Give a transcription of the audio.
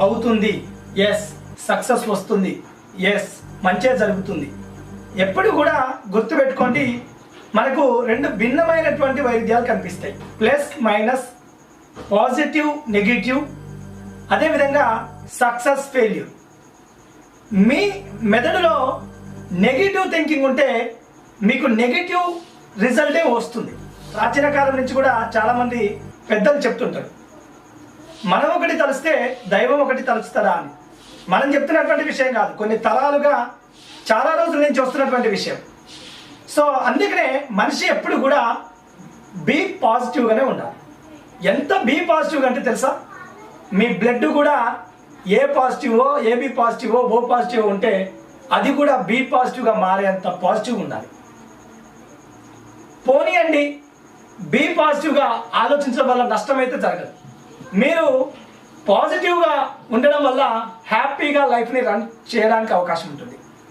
అవుతుంది. Yes success వస్తుంది. Yes మంచిగా జరుగుతుంది. ఎప్పుడు కూడా గుర్తుపెట్టుకోండి మనకు రెండు భిన్నమైనటువంటి వైరుధ్యాలు కనిపిస్తాయి. ప్లస్ మైనస్ పాజిటివ్ నెగిటివ్ అదేవిధంగా సక్సెస్ ఫెయిల్యూర్ మీ మెదడులో నెగిటివ్ థింకింగ్ ఉంటే మీకు నెగిటివ్ రిజల్టే వస్తుంది. ప్రాచీన కాలం నుంచి కూడా చాలామంది పెద్దలు చెప్తుంటారు. మనం ఒకటి తలిస్తే దైవం ఒకటి తలుస్తారా అని. మనం చెప్తున్నటువంటి విషయం కాదు. కొన్ని తరాలుగా చాలా రోజుల నుంచి వస్తున్నటువంటి విషయం. సో అందుకనే మనిషి ఎప్పుడు కూడా బీ పాజిటివ్గానే ఉండాలి. ఎంత బీ పాజిటివ్గా అంటే తెలుసా? మీ బ్లడ్ కూడా ఏ పాజిటివో ఏబి పాజిటివో ఓ పాజిటివ్ ఉంటే అది కూడా బి పాజిటివ్గా మారేంత పాజిటివ్ ఉండాలి. పోనీ అండి బి పాజిటివ్గా ఆలోచించడం వల్ల నష్టం అయితే జరగదు. మీరు పాజిటివ్గా ఉండడం వల్ల హ్యాపీగా లైఫ్ని రన్ చేయడానికి అవకాశం ఉంటుంది.